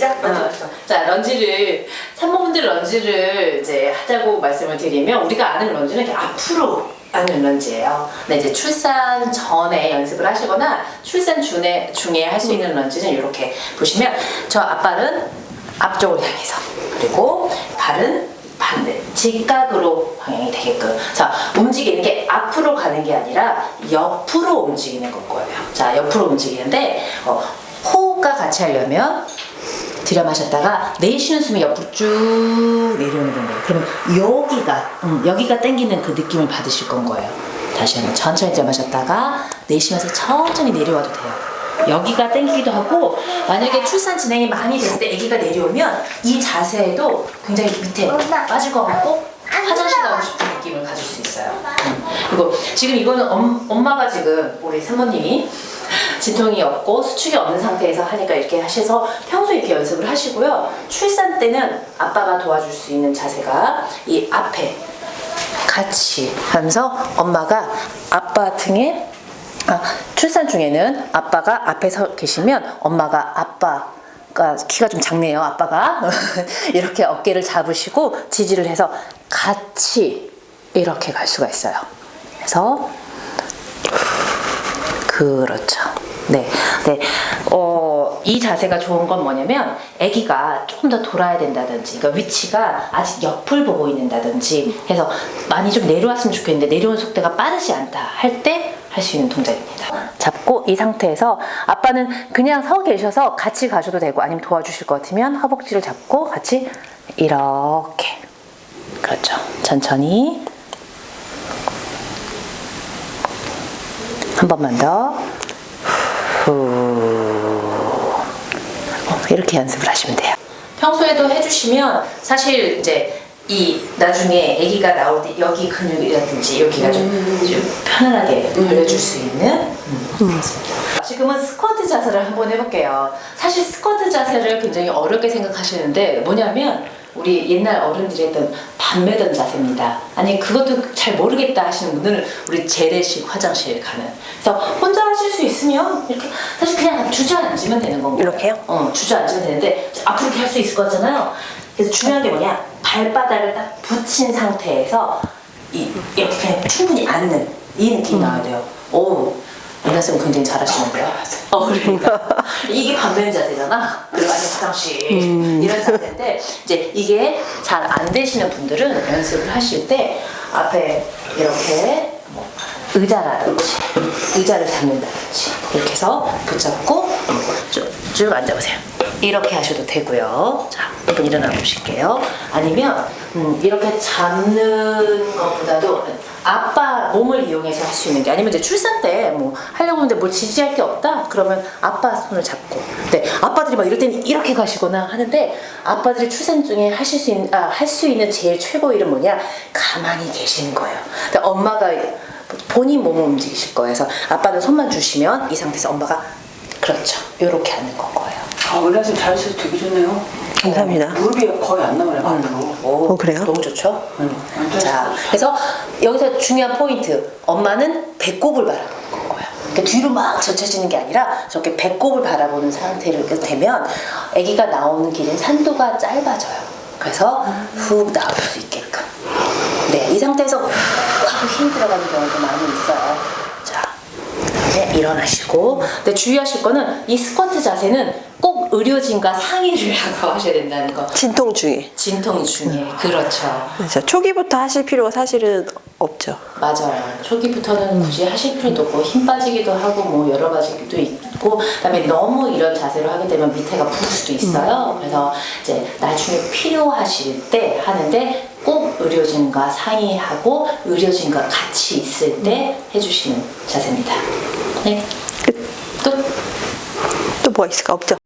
시작. 어, 자 런지를 산모분들 런지를 이제 하자고 말씀을 드리면 우리가 아는 런지는 이렇게 앞으로 하는 런지예요. 근데 이제 출산 전에 연습을 하시거나 출산 중에 중에 할 수 있는 런지는 이렇게 보시면 저 앞발은 앞쪽을 향해서 그리고 발은 반대 직각으로 방향이 되게끔 자 움직이는 게 앞으로 가는 게 아니라 옆으로 움직이는 걸 거예요. 자 옆으로 움직이는데 어, 호흡과 같이 하려면 들여 마셨다가 내쉬는 숨이 옆으로 쭉 내려오는 거예요. 그러면 여기가 음, 여기가 당기는 그 느낌을 받으실 건 거예요. 다시 한번 천천히 들여 마셨다가 내쉬면서 천천히 내려와도 돼요. 여기가 당기기도 하고 만약에 출산 진행이 많이 됐을 때 아기가 내려오면 이 자세에도 굉장히 밑에 빠질 것 같고 화장실 가고 싶은 느낌을 가질 수 있어요. 음. 그리고 지금 이거는 엄, 엄마가 지금 우리 사모님이 진통이 없고 수축이 없는 상태에서 하니까 이렇게 하셔서 평소에 이렇게 연습을 하시고요. 출산 때는 아빠가 도와줄 수 있는 자세가 이 앞에 같이 하면서 엄마가 아빠 등에 아, 출산 중에는 아빠가 앞에 서 계시면 엄마가 아빠 가 키가 좀 작네요. 아빠가 이렇게 어깨를 잡으시고 지지를 해서 같이 이렇게 갈 수가 있어요. 그래서 그렇죠. 네. 네. 어, 이 자세가 좋은 건 뭐냐면 아기가 조금 더 돌아야 된다든지 그러니까 위치가 아직 옆을 보고 있는다든지 해서 많이 좀 내려왔으면 좋겠는데 내려온 속도가 빠르지 않다 할 때 할 수 있는 동작입니다. 잡고 이 상태에서 아빠는 그냥 서 계셔서 같이 가셔도 되고 아니면 도와주실 것 같으면 허벅지를 잡고 같이 이렇게 그렇죠. 천천히 한 번만 더. 후. 어, 이렇게 연습을 하시면 돼요. 평소에도 해주시면 사실 이제 이 나중에 아기가 나올 때 여기 근육이라든지 여기가 좀, 좀 편안하게 벌려줄 수 있는 음. 지금은 스쿼트 자세를 한번 해볼게요. 사실 스쿼트 자세를 굉장히 어렵게 생각하시는데 뭐냐면 우리 옛날 어른들이 했던 반매던 자세입니다. 아니 그것도 잘 모르겠다 하시는 분들은 우리 재래식 화장실 가는. 그래서 혼자 하실 수 있으면 이렇게 사실 그냥 주저앉으면 되는 건가요? 이렇게요? 어 주저앉으면 되는데 앞으로 이렇게 할 수 있을 거잖아요. 그래서 중요한 게 뭐냐 발바닥을 딱 붙인 상태에서 이, 이렇게 그냥 충분히 앉는 이 느낌 이 나와야 돼요. 오. 쌤 굉장히 잘하시는데요. 어, 그러니까 이게 반면 자세잖아. 그리고 아니 화장실 이런 자세인데 이제 이게 잘 안 되시는 분들은 연습을 하실 때 앞에 이렇게 뭐 의자라든지 의자를 잡는다든지 이렇게 해서 붙잡고 쭉, 쭉 앉아보세요. 이렇게 하셔도 되고요. 자, 한번 일어나 보실게요. 아니면 음, 이렇게 잡는 것보다도 몸을 이용해서 할 수 있는 게 아니면 이제 출산 때 뭐 하려고 하는데 뭘 지지할 게 없다 그러면 아빠 손을 잡고 네 아빠들이 막 이럴 때는 이렇게 가시거나 하는데 아빠들이 출산 중에 하실 수 있는 아, 할 수 있는 제일 최고 일은 뭐냐 가만히 계시는 거예요. 근데 엄마가 본인 몸을 움직이실 거예요. 그래서 아빠는 손만 주시면 이 상태에서 엄마가 그렇죠 이렇게 하는 건 거예요. 아, 은하선 자연스레 되게 좋네요. 감사합니다. 무릎이 거의 안 나오네, 앞으로. 오, 어, 그래요? 너무 좋죠? 응. 완전 자. 그래서 여기서 중요한 포인트. 엄마는 배꼽을 바라보는 거예요. 그러니까 뒤로 막 젖혀지는 게 아니라 저렇게 배꼽을 바라보는 상태로 되면 아기가 나오는 길은 산도가 짧아져요. 그래서 훅 나올 수 있게끔. 네, 이 상태에서 훅 하고 힘 들어가는 경우도 많이 있어요. 자, 그 다음에 일어나시고. 근데 주의하실 거는 이 스쿼트 자세는 꼭 의료진과 상의를 하고 하셔야 된다는 거. 진통 중에. 진통 중에 그렇죠. 그래서 초기부터 하실 필요가 사실은 없죠. 맞아요. 초기부터는 굳이 하실 필요도 없고 힘 빠지기도 하고 뭐 여러 가지도 있고 그다음에 너무 이런 자세로 하게 되면 밑에가 부을 수도 있어요. 그래서 이제 나중에 필요하실 때 하는데 꼭 의료진과 상의하고 의료진과 같이 있을 때 해주시는 자세입니다. 네. 끝. 또 뭐가 있을까? 없죠?